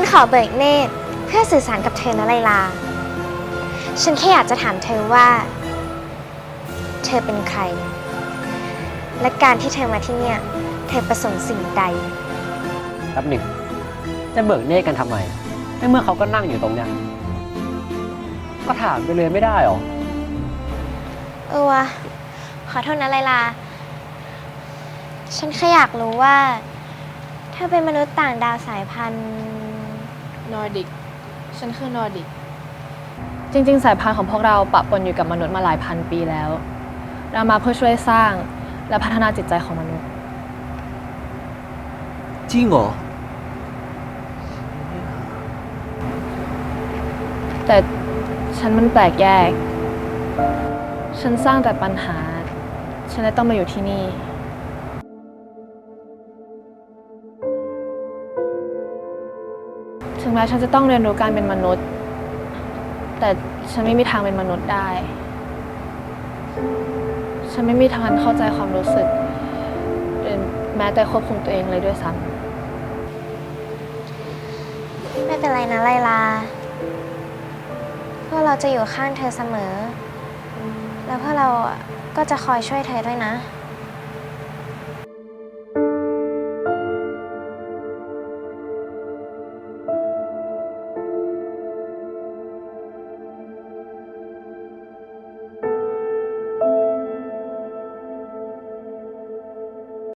ฉันขอเบิกเนตรเพื่อสื่อสารกับเธอนะไลลา ฉันแค่อยากจะถามเธอว่า เธอเป็นใคร และการที่เธอมาที่เนี่ย เธอประสงค์สิ่งใดแป๊บหนึ่งจะเบิกเนตรกันทำไมในเมื่อเขาก็นั่งอยู่ตรงเนี้ยก็ถามไปเลยไม่ได้หรอ เออวะขอโทษนะไลลา ฉันแค่อยากรู้ว่า เธอเป็นมนุษย์ต่างดาวสายพันธุ์ นอร์ดิก ฉันคือนอร์ดิก จริง ๆ สายพันธุ์ของพวกเราปะปนอยู่กับมนุษย์มาหลายพันปีแล้ว เรามาเพื่อช่วยสร้างและพัฒนาจิตใจของมนุษย์ จริงเหรอ แต่ฉันมันแปลกแยก ฉันสร้างแต่ปัญหา ฉันเลยต้องมาอยู่ที่นี่ ถึงแม้ฉันจะต้องเรียนรู้การเป็นมนุษย์ แต่ฉันไม่มีทางเป็นมนุษย์ได้ ฉันไม่มีทางเข้าใจความรู้สึกแม้แต่ควบคุมตัวเองเลยด้วยซ้ำไม่เป็นไรนะไลลาพวกเราจะอยู่ข้างเธอเสมอ แล้วพวกเราก็จะคอยช่วยเธอด้วยนะ